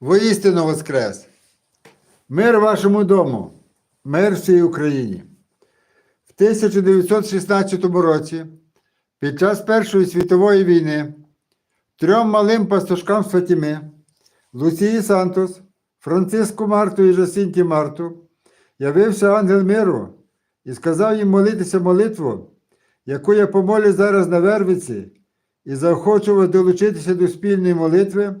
воістину воскрес! Мир вашому дому, мир всій Україні. В 1916 році, під час Першої світової війни, трьом малим пастушкам Фатіми, Луції Сантос, Франциску Марту і Жасинті Марту, явився ангел миру і сказав їм молитися молитву, яку я помолю зараз на Вервиці, і заохочу вас долучитися до спільної молитви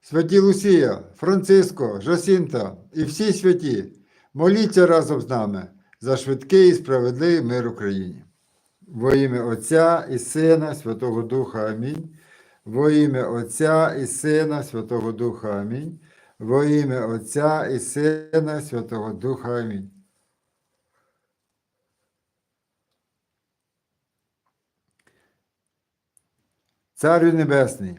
Святі Лусія, Франциско, Жасінта і всі святі, моліться разом з нами за швидкий і справедливий мир Україні. Во ім'я Отця і Сина, Святого Духа Амінь. Во ім'я Отця і Сина, Святого Духа Амінь. Во ім'я Отця і Сина, Святого Духа Амінь. Царю Небесний,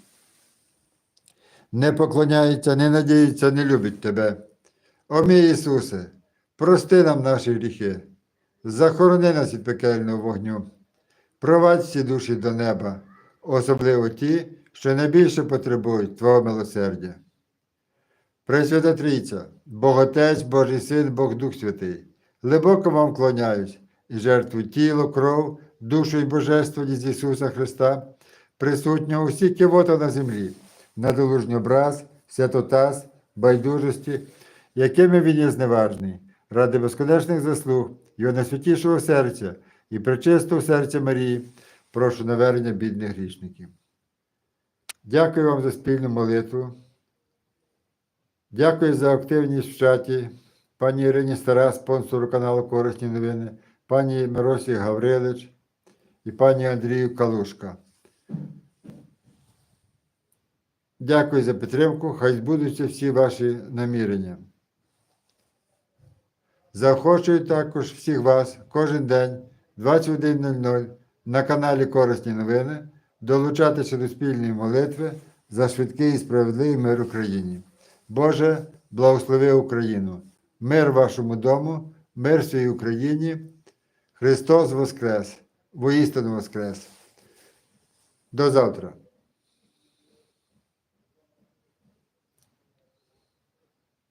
Не поклоняється, не надіється, не любить Тебе. О мій Ісусе, прости нам наші гріхи, захорони нас від пекельного вогню, провадь всі душі до неба, особливо ті, що найбільше потребують Твого милосердя. Пресвята Трійця, Бог Отець, Божий Син, Бог Дух Святий, глибоко вам клоняюсь і жертву тіло, кров, душу і божественність Ісуса Христа, присутнього усі кивота на землі, надолужній образ, святотаз, байдужості, якими він є зневажний, ради безконечних заслуг Його найсвятішого серця і пречистого серця Марії, прошу навернення бідних грішників. Дякую вам за спільну молитву. Дякую за активність в чаті. Пані Ірині Стара, спонсору каналу Корисні новини, пані Миросі Гаврилич і пані Андрію Калушка. Дякую за підтримку. Хай збудуться всі ваші намірення. Заохочую також всіх вас кожен день 21.00 на каналі Корисні новини долучатися до спільної молитви за швидкий і справедливий мир Україні. Боже, благослови Україну, мир вашому дому, мир всій Україні. Христос Воскрес, воістину Воскрес. До завтра.